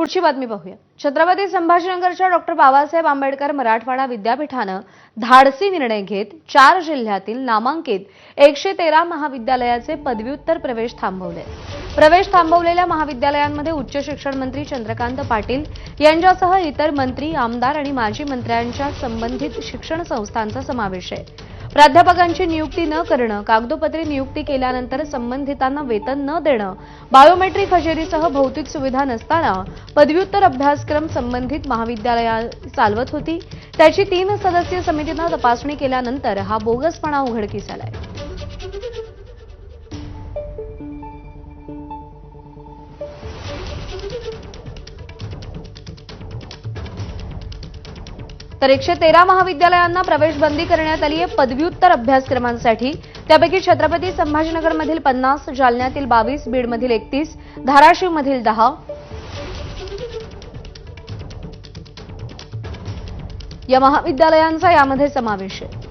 पुढची बातमी पाहूया छत्रपती संभाजीनगरच्या डॉक्टर बाबासाहेब आंबेडकर मराठवाडा विद्यापीठानं धाडसी निर्णय घेत चार जिल्ह्यातील नामांकित एकशे तेरा महाविद्यालयाचे पदव्युत्तर प्रवेश थांबवले. प्रवेश थांबवलेल्या महाविद्यालयांमध्ये उच्च शिक्षण मंत्री चंद्रकांत पाटील यांच्यासह इतर मंत्री आमदार आणि माजी मंत्र्यांच्या संबंधित शिक्षण संस्थांचा समावेश आहे. प्राध्यापकांची नियुक्ती न करणं कागदोपत्री नियुक्ती केल्यानंतर संबंधितांना वेतन न देणं बायोमेट्रिक हजेरीसह भौतिक सुविधा नसताना पदव्युत्तर अभ्यासक्रम संबंधित महाविद्यालया चालवत होती. त्याची तीन सदस्यीय समितीनं तपासणी केल्यानंतर हा बोगसपणा उघडकीस आलाय. तर एकशे तेरा महाविद्यालयांना प्रवेश बंदी करण्यात आली आहे पदव्युत्तर अभ्यासक्रमांसाठी. त्यापैकी छत्रपती संभाजीनगरमधील पन्नास जालन्यातील बावीस बीडमधील एकतीस धाराशिवमधील दहा. या महाविद्यालयांचा यामध्ये समावेश आहे.